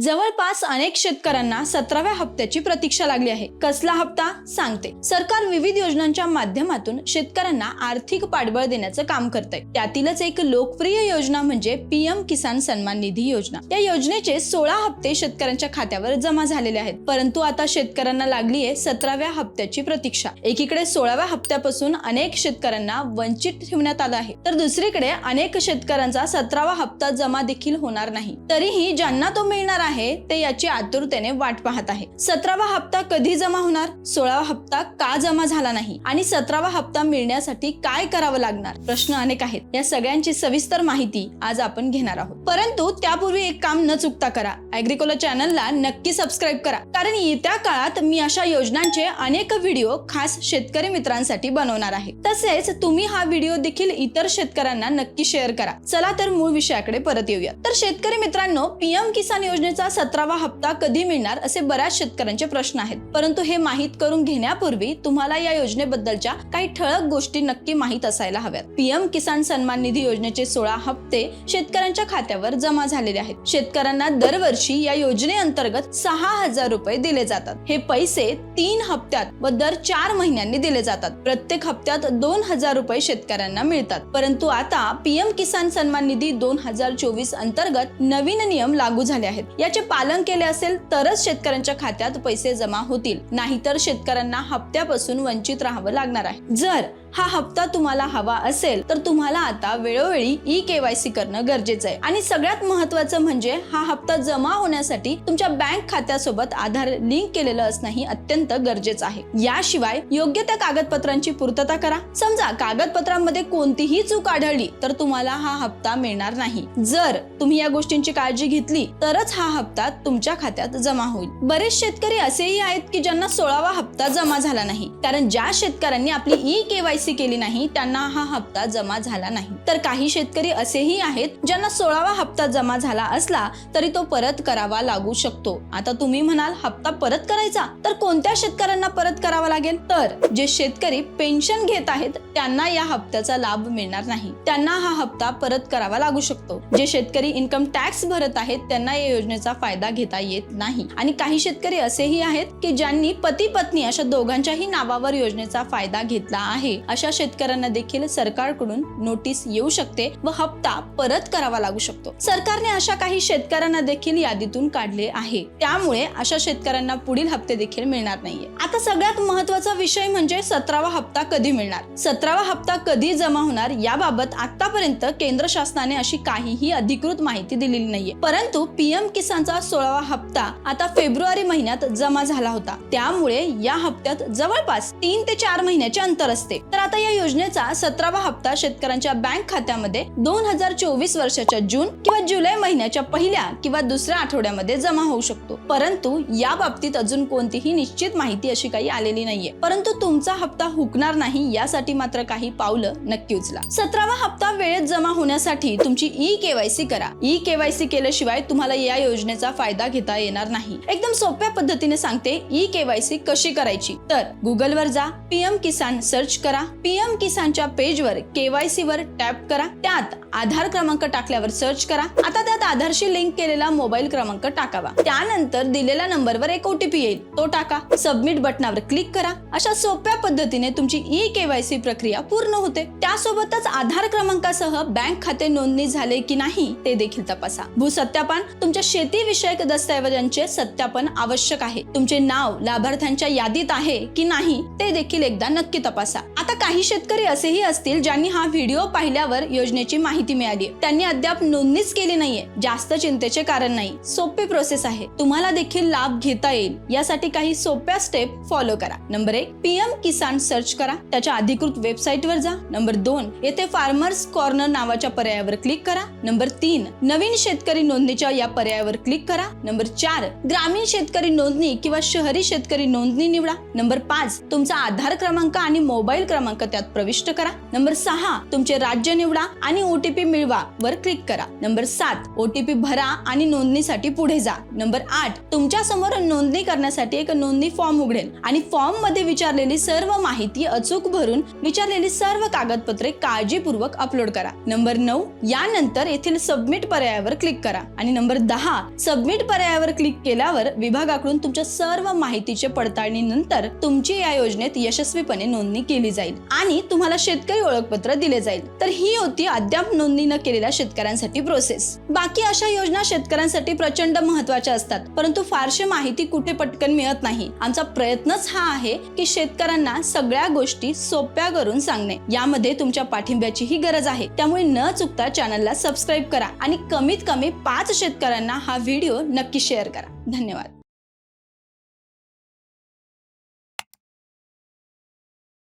जवळपास अनेक शेतकऱ्यांना सतराव्या हप्त्याची प्रतीक्षा लागली आहे. कसला हप्ता? सांगते. सरकार विविध योजनांच्या माध्यमातून शेतकऱ्यांना आर्थिक पाठबळ देण्याचं काम करत आहे त्यातीलच एक लोकप्रिय योजना म्हणजे पीएम किसान सन्मान निधी योजना. या योजनेचे सोळा हप्ते शेतकऱ्यांच्या खात्यावर जमा झालेले आहेत. परंतु आता शेतकऱ्यांना लागली आहे सतराव्या हप्त्याची प्रतीक्षा. एकीकडे सोळाव्या हप्त्यापासून अनेक शेतकऱ्यांना वंचित ठेवण्यात आलं आहे. तर दुसरीकडे अनेक शेतकऱ्यांचा सतरावा हप्ता जमा देखील होणार नाही. तरीही ज्यांना तो मिळणार आहे ते याची आतुरतेने वाट पाहत आहे. सतरावा हप्ता कधी जमा होणार? सोळावा हप्ता का जमा झाला नाही? आणि सतरावा हप्ता मिळण्यासाठी काय करावं लागणार? प्रश्न अनेक आहेत. या सगळ्यांची सविस्तर माहिती आज आपण घेणार आहोत. परंतु त्यापूर्वी एक काम न चुकता करा. अॅग्रिकोला चॅनलला नक्की सबस्क्राईब करा. कारण येत्या काळात मी अशा योजनांचे अनेक व्हिडिओ खास शेतकरी मित्रांसाठी बनवणार आहे. तसेच तुम्ही हा व्हिडिओ देखील इतर शेतकऱ्यांना नक्की शेअर करा. चला तर मूळ विषयाकडे परत येऊया. तर शेतकरी मित्रांनो पीएम किसान योजनेचा सतरावा हप्ता कधी मिळणार असे बऱ्याच शेतकऱ्यांचे प्रश्न आहेत. परंतु हे माहीत करून घेण्यापूर्वी तुम्हाला या योजनेबद्दलच्या काही ठळक गोष्टी नक्की माहीत असायला हव्यात. पीएम किसान सन्मान निधी योजनेचे सोळा हप्ते शेतकऱ्यांच्या खात्यावर जमा झालेले आहेत. शेतकऱ्यांना दरवर्षी या योजनेअंतर्गत सहा हजार रुपये दिले जातात. हे पैसे तीन हप्त्यात व दर चार महिन्यांनी दिले जातात. प्रत्येक हप्त्यात दोन हजार रुपये शेतकऱ्यांना मिळतात. परंतु आता पीएम किसान सन्मान निधी दोन हजार चोवीस अंतर्गत नवीन नियम लागू झाले आहेत. याचे पालन केले असेल तरच शेतकऱ्यांच्या खात्यात पैसे जमा होतील. नाहीतर शेतकऱ्यांना हप्त्यापासून वंचित राहावं लागणार आहे. जर हा हप्ता तुम्हाला हवा असेल तर तुम्हाला आता वेळोवेळी ई केवायसी करणं गरजेचं आहे. आणि सगळ्यात महत्वाचं म्हणजे हा हप्ता जमा होण्यासाठी तुमच्या बँक खात्यासोबत आधार लिंक केलेलं असणं ही अत्यंत गरजेचं आहे. याशिवाय योग्य त्या कागदपत्रांची पूर्तता करा. समजा कागदपत्रांमध्ये कोणतीही चूक आढळली तर तुम्हाला हा हप्ता मिळणार नाही. जर तुम्ही या गोष्टींची काळजी घेतली तरच हा हप्ता तुमच्या खात्यात जमा होईल. बरेच शेतकरी असेही आहेत की ज्यांना सोळावा हप्ता जमा झाला नाही. कारण ज्या शेतकऱ्यांनी आपली ई केवायसी केली नाही त्यांना हा हप्ता जमा झाला नाही. तर काही शेतकरी असेही आहेत ज्यांना सोळावा हप्ता जमा झाला असला तरी तो परत करावा लागू शकतो. आता तुम्ही म्हणाल हप्ता परत करायचा? तर कोणत्या शेतकऱ्यांना परत करावा लागेल? तर जे शेतकरी पेन्शन घेत आहेत त्यांना या हप्त्याचा लाभ मिळणार नाही. त्यांना हा हप्ता परत करावा लागू शकतो. जे शेतकरी इन्कम टॅक्स भरत आहेत त्यांना या योजनेचा फायदा घेता येत नाही. आणि काही शेतकरी असेही आहेत की ज्यांनी पती पत्नी अशा दोघांच्याही नावावर योजनेचा फायदा घेतला आहे. अशा शेतकऱ्यांना देखील सरकारकडून नोटीस येऊ शकते व हप्ता परत करावा लागू शकतो. सरकारने अशा काही शेतकऱ्यांना देखील यादीतून काढले आहे. त्यामुळे अशा शेतकऱ्यांना पुढील हप्ते देखील मिळणार नाहीये. आता सगळ्यात महत्त्वाचा विषय म्हणजे सतरावा हप्ता कधी मिळणार? सतरावा हप्ता कधी जमा होणार याबाबत आतापर्यंत केंद्र शासनाने अशी काहीही अधिकृत माहिती दिलेली नाहीये. परंतु पीएम किसानचा सोळावा हप्ता आता फेब्रुवारी महिन्यात जमा झाला होता. त्यामुळे या हप्त्यात जवळपास तीन ते चार महिन्याचे अंतर असते. तर आता या योजनेचा सतरावा हप्ता शेतकऱ्यांच्या बँक खात्यामध्ये दोन हजार चोवीस वर्षाच्या जून किंवा जुलै महिन्याच्या पहिल्या किंवा दुसऱ्या आठवड्यामध्ये जमा होऊ शकतो. परंतु या बाबतीत अजून कोणतीही निश्चित माहिती अशी काही आलेली नाहीये. परंतु तुमचा हप्ता हुकणार नाही यासाठी मात्र काही पावलं नक्की उचला. सतरावा हप्ता वेळेत जमा होण्यासाठी तुमची ई केवायसी करा. ई केवायसी केल्याशिवाय तुम्हाला या योजनेचा फायदा घेता येणार नाही. एकदम सोप्या पद्धतीने सांगते ई केवायसी कशी करायची? तर गुगलवर जा पीएम किसान सर्च करा पीएम किसानच्या पेजवर केवायसी वर टॅप करा. त्यात आधार क्रमांक टाकल्यावर सर्च करा. आता त्यात आधारशी लिंक केलेला मोबाईल क्रमांक टाकावा. त्यानंतर दिलेल्या नंबरवर एक ओटीपी येईल. तो टाका. सबमिट बटनावर क्लिक करा. अशा सोप्या पद्धतीने तुमची ई केवायसी प्रक्रिया पूर्ण होते. त्यासोबतच आधार क्रमांकासह बँक खाते नोंदणी झाले की नाही ते देखील तपासा. भूसत्यापन तुमच्या शेती विषयक दस्तऐवजांचे सत्यापन आवश्यक आहे. तुमचे नाव लाभार्थ्यांच्या यादीत आहे की नाही ते देखील एकदा नक्की तपासा. आता काही शेतकरी असेही असतील ज्यांनी हा व्हिडिओ पाहिल्यावर योजनेची माहिती मिळाली. त्यांनी अद्याप नोंदणीच केली नाहीये. जास्त चिंतेचे कारण नाही. सोपी प्रोसेस आहे. तुम्हाला देखील लाभ घेता येईल. यासाठी काही सोप्या स्टेप फॉलो करा. नंबर एक पीएम किसान सर्च करा. त्याच्या अधिकृत वेबसाईट वर जा. नंबर दोन येथे फार्मर्स कॉर्नर नावाच्या पर्यायावर क्लिक करा. नंबर तीन नवीन शेतकरी नोंदणीच्या या पर्यायावर क्लिक करा. नंबर चार ग्रामीण शेतकरी नोंदणी किंवा शहरी शेतकरी नोंदणी निवडा. नंबर पाच तुमचा आधार क्रमांक आणि मोबाईल क्रमांक क्रमांक त्यात प्रविष्ट करा. नंबर सहा तुमचे राज्य निवडा आणि ओटीपी मिळवा वर क्लिक करा. नंबर सात ओटीपी भरा आणि नोंदणीसाठी पुढे जा. नंबर आठ तुमच्यासमोर नोंदणी करण्यासाठी एक नोंदणी फॉर्म उघडेल आणि फॉर्ममध्ये विचारलेली सर्व माहिती अचूक भरून विचारलेली सर्व कागदपत्रे काळजीपूर्वक अपलोड करा. नंबर नऊ यानंतर येथील सबमिट पर्यायावर क्लिक करा. आणि नंबर दहा सबमिट पर्यायावर क्लिक केल्यावर विभागाकडून तुमच्या सर्व माहितीचे पडताळणी नंतर तुमची या योजनेत यशस्वीपणे नोंदणी केली जाईल. आणि तुम्हाला शेतकरी ओळखपत्र दिले जाईल. तर ही होती अद्याप नोंदणी न केलेल्या शेतकऱ्यांसाठी प्रोसेस बाकी अशा योजना शेतकऱ्यांसाठी प्रचंड महत्त्वाच्या असतात. परंतु फारशी माहिती कुठे पटकन मिळत नाही. आमचा प्रयत्नच हा आहे की शेतकऱ्यांना सगळ्या गोष्टी सोप्या करून सांगणे. यामध्ये तुमच्या पाठिंब्याचीही गरज आहे. त्यामुळे न चुकता चॅनलला सबस्क्राईब करा आणि कमीत कमी पाच शेतकऱ्यांना हा व्हिडिओ नक्की शेअर करा. धन्यवाद.